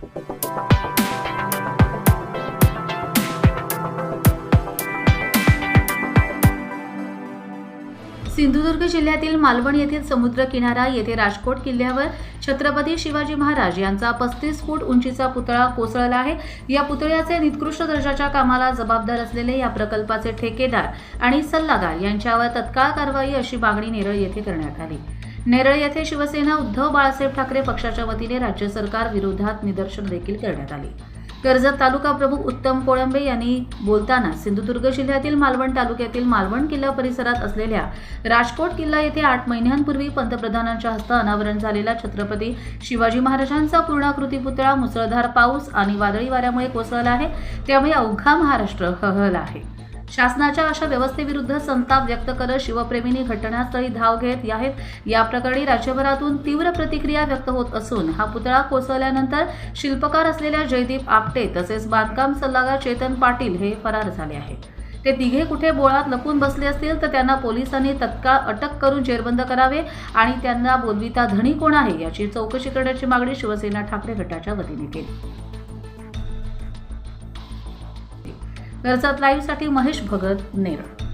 सिंधुदुर्ग जिल्ह्यातील मालवण येथील समुद्र किनारा येथे राजकोट किल्ल्यावर छत्रपती शिवाजी महाराज यांचा पस्तीस फूट उंचीचा पुतळा कोसळला आहे. या पुतळ्याचे निकृष्ट दर्जाच्या कामाला जबाबदार असलेले या प्रकल्पाचे ठेकेदार आणि सल्लागार यांच्यावर तत्काळ कारवाई अशी मागणी नेरळ येथे करण्यात आली. नेरळ येथे शिवसेना उद्धव बाळासाहेब ठाकरे पक्षाच्या वतीने राज्य सरकार विरोधात निदर्शन देखील करण्यात आले. कर्जत तालुका प्रमुख उत्तम कोळंबे यांनी बोलताना सिंधुदुर्ग जिल्ह्यातील मालवण तालुक्यातील मालवण किल्ला परिसरात असलेल्या राजकोट किल्ला येथे आठ महिन्यांपूर्वी पंतप्रधानांच्या हस्ते अनावरण झालेला छत्रपती शिवाजी महाराजांचा पूर्णाकृती पुतळा मुसळधार पाऊस आणि वादळी वाऱ्यामुळे कोसळला आहे. त्यामुळे अवघा महाराष्ट्र हहल आहे. शासनाच्या अशा व्यवस्थेविरुद्ध संताप व्यक्त करत शिवप्रेमींनी घटनास्थळी धाव घेत आहेत या प्रकरणी राज्यभरातून तीव्र प्रतिक्रिया व्यक्त होत असून हा पुतळा कोसळल्यानंतर शिल्पकार असलेल्या जयदीप आपटे तसेच बांधकाम सल्लागार चेतन पाटील हे फरार झाले आहेत. ते तिघे कुठे बोळात लपून बसले असतील तर त्यांना पोलिसांनी तत्काळ अटक करून जेरबंद करावे आणि त्यांना बोलविता धनी कोण आहे याची चौकशी करण्याची मागणी शिवसेना ठाकरे गटाच्या वतीने केली. गरजात लाईव्हसाठी महेश भगत नेरळ